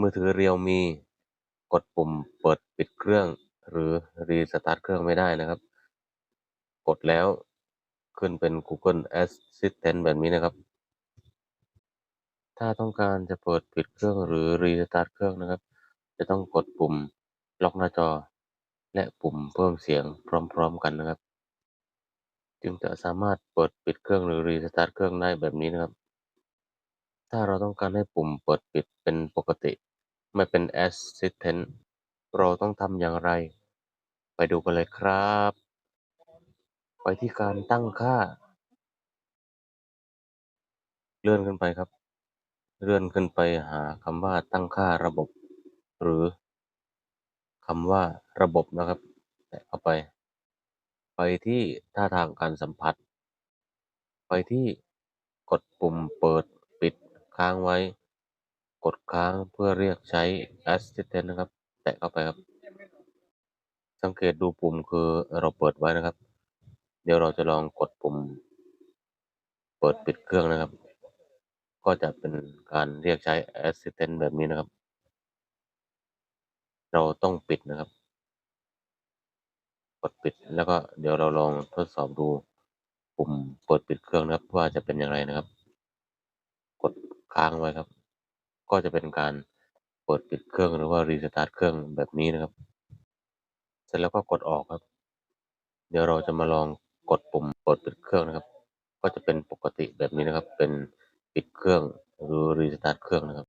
มือถือ Realme กดปุ่มเปิดปิดเครื่อง หรือรีสตาร์ทเครื่องไม่ได้นะครับ กดแล้วขึ้นเป็น Google Assistant แบบนี้นะครับ ถ้าต้องการจะเปิดปิดเครื่องหรือรีสตาร์ทเครื่องนะครับ จะต้องกดปุ่มล็อกหน้าจอ และปุ่มเพิ่มเสียงพร้อม ๆ กันนะครับ จึงจะสามารถเปิดปิดเครื่องหรือรีสตาร์ทเครื่องได้แบบนี้นะครับ ถ้าเราต้องการให้ปุ่มเปิดปิดเป็นปกติ ไม่เป็น Assistant เราต้องทำอย่างไร ไปดูกันเลยครับ ไปที่การตั้งค่า เลื่อนขึ้นไปครับ เลื่อนขึ้นไปหาคำว่าตั้งค่าระบบ หรือคำว่าระบบนะครับแตะเข้าไป ไปที่ท่าทางการสัมผัส ไปที่กดปุ่มเปิด ค้างไว้ กดค้างเพื่อเรียกใช้ Assistant นะครับ แตะเข้าไปครับ สังเกตดูปุ่มคือเราเปิดไว้นะครับ เดี๋ยวเราจะลองกดปุ่ม เปิดปิดเครื่องนะครับ ก็จะเป็นการเรียกใช้ Assistant แบบนี้นะครับ เราต้องปิดนะครับ กดปิดแล้วก็เดี๋ยวเราลองทดสอบดูปุ่มเปิดปิดเครื่องนะครับว่าจะเป็นอย่างไรนะครับ กด ค้างไว้ครับ ก็จะเป็นการเปิดปิดเครื่องหรือว่ารีสตาร์ทเครื่องแบบนี้นะครับ เสร็จแล้วก็กดออกครับ เดี๋ยวเราจะมาลองกดปุ่มเปิดปิดเครื่องนะครับ ก็จะเป็นปกติแบบนี้นะครับ เป็นปิดเครื่องหรือรีสตาร์ทเครื่องนะครับ